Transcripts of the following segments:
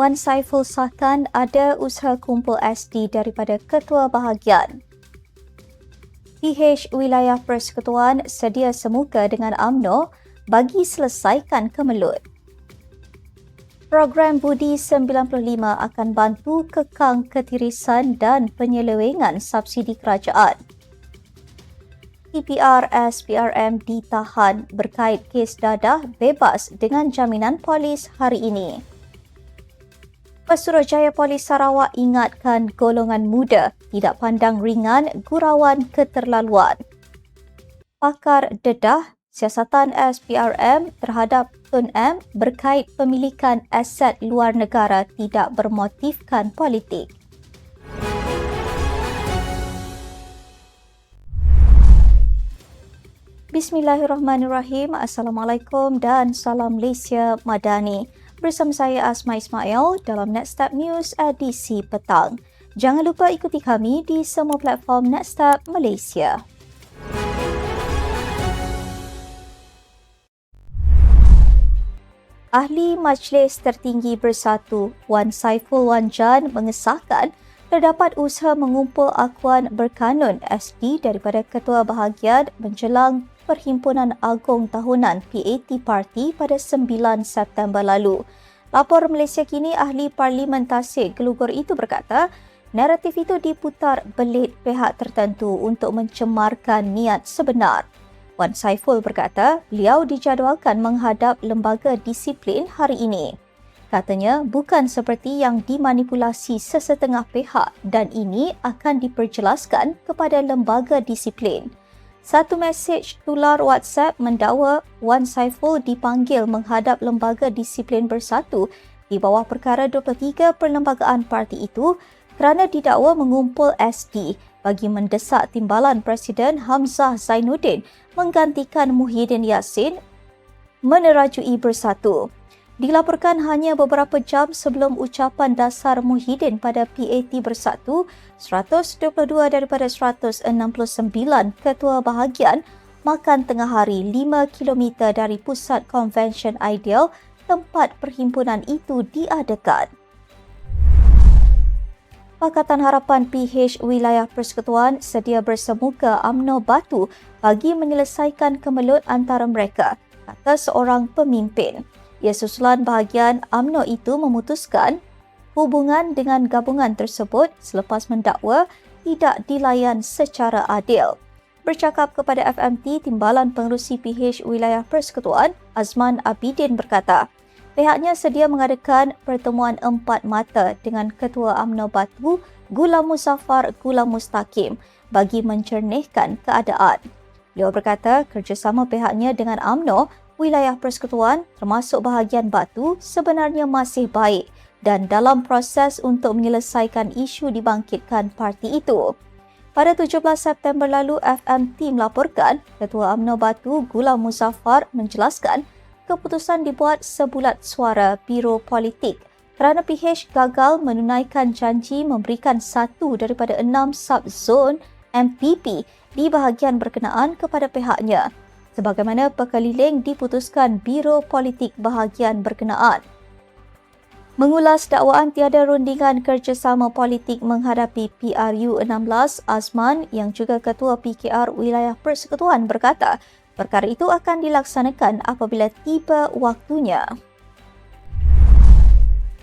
Wan Saiful sahkan ada usaha kumpul SD daripada ketua bahagian. PH Wilayah Persekutuan sedia semuka dengan AMNO bagi selesaikan kemelut. Program Budi 95 akan bantu kekang ketirisan dan penyelewengan subsidi kerajaan. TPR SPRM ditahan berkait kes dadah bebas dengan jaminan polis hari ini. Pesuruhjaya Polis Sarawak ingatkan golongan muda tidak pandang ringan gurauan keterlaluan. Pakar dedah siasatan SPRM terhadap Tun M berkait pemilikan aset luar negara tidak bermotifkan politik. Bismillahirrahmanirrahim. Assalamualaikum dan salam Malaysia Madani bersama saya Asma Ismail dalam Nextstep News edisi petang. Jangan lupa ikuti kami di semua platform Nextstep Malaysia. Ahli Majlis Tertinggi Bersatu Wan Saiful Wan Jan mengesahkan terdapat usaha mengumpul akuan berkanun SD daripada Ketua Bahagian menjelang Perhimpunan Agong Tahunan PAT Party pada 9 September lalu. Lapor Malaysia kini ahli Parlimen Tasik Gelugur itu berkata, naratif itu diputar belit pihak tertentu untuk mencemarkan niat sebenar. Wan Saiful berkata, beliau dijadualkan menghadap lembaga disiplin hari ini. Katanya, bukan seperti yang dimanipulasi sesetengah pihak dan ini akan diperjelaskan kepada lembaga disiplin. Satu mesej tular WhatsApp mendakwa Wan Saiful dipanggil menghadap lembaga disiplin bersatu di bawah perkara 23 perlembagaan parti itu kerana didakwa mengumpul SD bagi mendesak timbalan Presiden Hamzah Zainuddin menggantikan Muhyiddin Yassin menerajui bersatu dilaporkan hanya beberapa jam sebelum ucapan dasar Muhyiddin pada PAT Bersatu, 122 daripada 169 ketua bahagian makan tengah hari 5 km dari pusat convention ideal tempat perhimpunan itu diadakan. Pakatan Harapan PH Wilayah Persekutuan sedia bersemuka UMNO Batu bagi menyelesaikan kemelut antara mereka, kata seorang pemimpin. Ia susulan bahagian AMNO itu memutuskan hubungan dengan gabungan tersebut selepas mendakwa tidak dilayan secara adil. Bercakap kepada FMT, Timbalan Pengerusi PH Wilayah Persekutuan, Azman Abidin berkata, pihaknya sedia mengadakan pertemuan empat mata dengan Ketua AMNO Batu, Gula Musafar Gula Mustaqim bagi mencernihkan keadaan. Beliau berkata kerjasama pihaknya dengan AMNO wilayah persekutuan termasuk bahagian Batu sebenarnya masih baik dan dalam proses untuk menyelesaikan isu dibangkitkan parti itu. Pada 17 September lalu, FMT melaporkan Ketua UMNO Batu Gula Muzaffar menjelaskan keputusan dibuat sebulat suara Biro Politik kerana PH gagal menunaikan janji memberikan satu daripada enam sub-zone MPP di bahagian berkenaan kepada pihaknya sebagaimana perkeliling diputuskan Biro Politik Bahagian berkenaan. Mengulas dakwaan tiada rundingan kerjasama politik menghadapi PRU 16, Azman yang juga Ketua PKR Wilayah Persekutuan berkata, perkara itu akan dilaksanakan apabila tiba waktunya.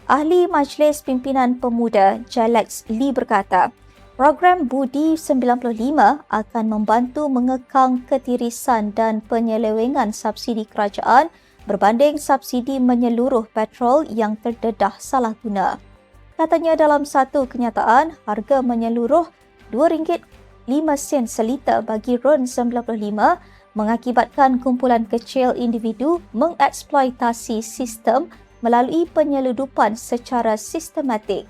Ahli Majlis Pimpinan Pemuda Jalex Lee berkata, Program Budi 95 akan membantu mengekang ketirisan dan penyelewengan subsidi kerajaan berbanding subsidi menyeluruh petrol yang terdedah salah guna. Katanya dalam satu kenyataan, harga menyeluruh RM2.5 seliter bagi RON 95 mengakibatkan kumpulan kecil individu mengeksploitasi sistem melalui penyeludupan secara sistematik.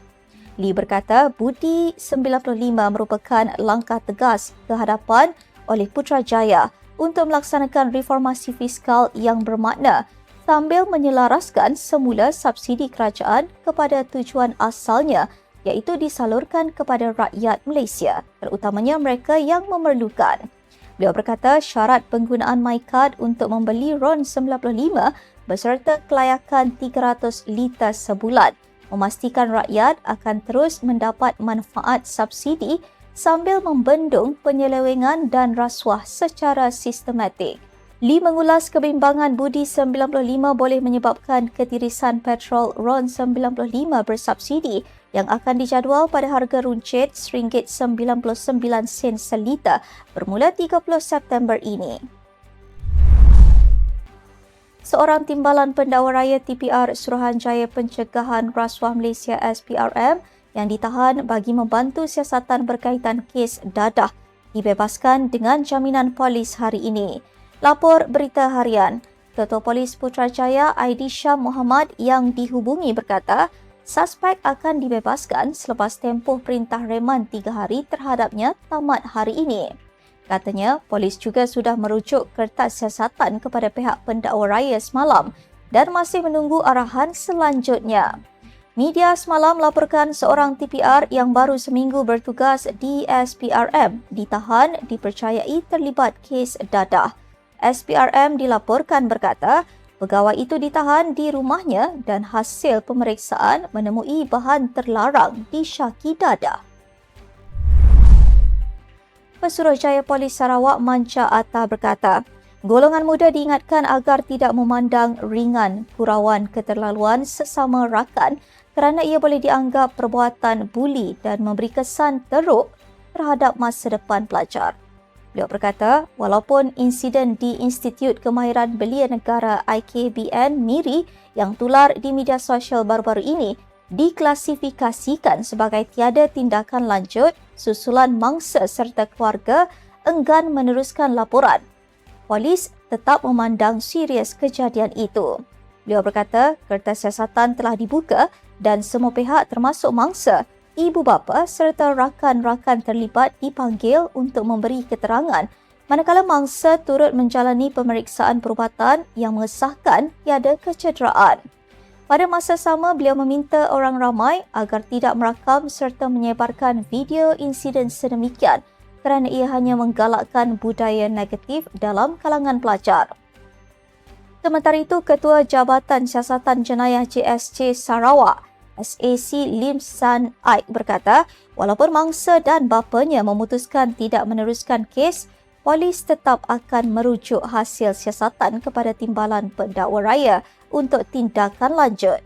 Lee berkata Budi 95 merupakan langkah tegas ke hadapan oleh Putrajaya untuk melaksanakan reformasi fiskal yang bermakna sambil menyelaraskan semula subsidi kerajaan kepada tujuan asalnya iaitu disalurkan kepada rakyat Malaysia terutamanya mereka yang memerlukan. Beliau berkata syarat penggunaan MyCard untuk membeli RON 95 beserta kelayakan 300 liter sebulan memastikan rakyat akan terus mendapat manfaat subsidi sambil membendung penyelewengan dan rasuah secara sistematik. Lee mengulas kebimbangan budi 95 boleh menyebabkan ketirisan petrol RON 95 bersubsidi yang akan dijadual pada harga runcit RM99 seliter bermula 30 September ini. Seorang timbalan pendakwa raya TPR Suruhanjaya Pencegahan Rasuah Malaysia SPRM yang ditahan bagi membantu siasatan berkaitan kes dadah dibebaskan dengan jaminan polis hari ini. Lapor Berita Harian, Ketua Polis Putrajaya Aidi Shah Muhammad yang dihubungi berkata, suspek akan dibebaskan selepas tempoh perintah reman tiga hari terhadapnya tamat hari ini. Katanya, polis juga sudah merujuk kertas siasatan kepada pihak pendakwa raya semalam dan masih menunggu arahan selanjutnya. Media semalam laporkan seorang TPR yang baru seminggu bertugas di SPRM ditahan dipercayai terlibat kes dadah. SPRM dilaporkan berkata pegawai itu ditahan di rumahnya dan hasil pemeriksaan menemui bahan terlarang di syaki dada. Pesuruhjaya Polis Sarawak Manca Atta berkata, golongan muda diingatkan agar tidak memandang ringan kurawan keterlaluan sesama rakan kerana ia boleh dianggap perbuatan buli dan memberi kesan teruk terhadap masa depan pelajar. Beliau berkata, walaupun insiden di Institut Kemahiran Belia Negara IKBN MIRI yang tular di media sosial baru-baru ini diklasifikasikan sebagai tiada tindakan lanjut, susulan mangsa serta keluarga enggan meneruskan laporan. Polis tetap memandang serius kejadian itu. Beliau berkata, kertas siasatan telah dibuka dan semua pihak termasuk mangsa ibu bapa serta rakan-rakan terlibat dipanggil untuk memberi keterangan manakala mangsa turut menjalani pemeriksaan perubatan yang mengesahkan tiada kecederaan. Pada masa sama, beliau meminta orang ramai agar tidak merakam serta menyebarkan video insiden sedemikian kerana ia hanya menggalakkan budaya negatif dalam kalangan pelajar. Sementara itu, Ketua Jabatan Siasatan Jenayah JSC Sarawak, SAC Lim San Aik berkata, walaupun mangsa dan bapanya memutuskan tidak meneruskan kes, polis tetap akan merujuk hasil siasatan kepada timbalan pendakwa raya untuk tindakan lanjut.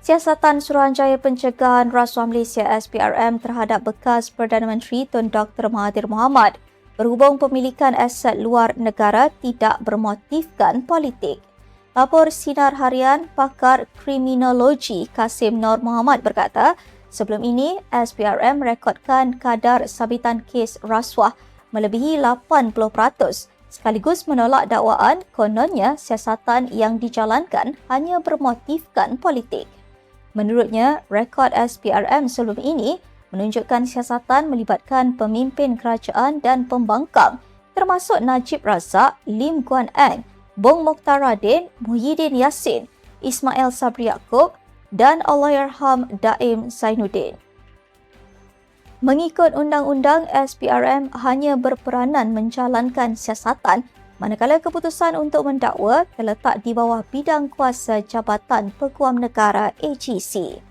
Siasatan Suruhanjaya Pencegahan Rasuah Malaysia SPRM terhadap bekas Perdana Menteri Tun Dr. Mahathir Mohamad berhubung pemilikan aset luar negara tidak bermotifkan politik. Lapor Sinar Harian pakar kriminologi Kasim Nur Muhammad berkata, sebelum ini SPRM rekodkan kadar sabitan kes rasuah melebihi 80% sekaligus menolak dakwaan kononnya siasatan yang dijalankan hanya bermotifkan politik. Menurutnya, rekod SPRM sebelum ini menunjukkan siasatan melibatkan pemimpin kerajaan dan pembangkang termasuk Najib Razak, Lim Guan Eng Bong Mokhtar Radin, Muhyiddin Yassin, Ismail Sabri Yaakob dan Allahyarham Daim Zainuddin. Mengikut undang-undang, SPRM hanya berperanan menjalankan siasatan manakala keputusan untuk mendakwa terletak di bawah bidang kuasa Jabatan Peguam Negara AGC.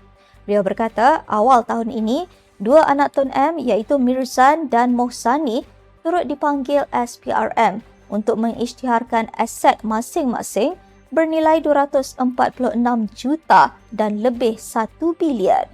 Beliau berkata, awal tahun ini, dua anak Tun M iaitu Mirzan dan Mohsani turut dipanggil SPRM untuk mengisytiharkan aset masing-masing bernilai 246 juta dan lebih 1 bilion.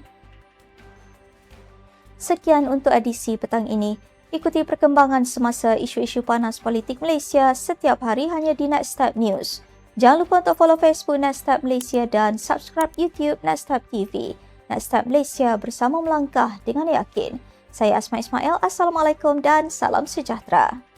Sekian untuk edisi petang ini. Ikuti perkembangan semasa isu-isu panas politik Malaysia setiap hari hanya di Nextstep News. Jangan lupa untuk follow Facebook Nextstep Malaysia dan subscribe YouTube Nextstep TV. Nextstep Malaysia bersama melangkah dengan yakin. Saya Asma Ismail. Assalamualaikum dan salam sejahtera.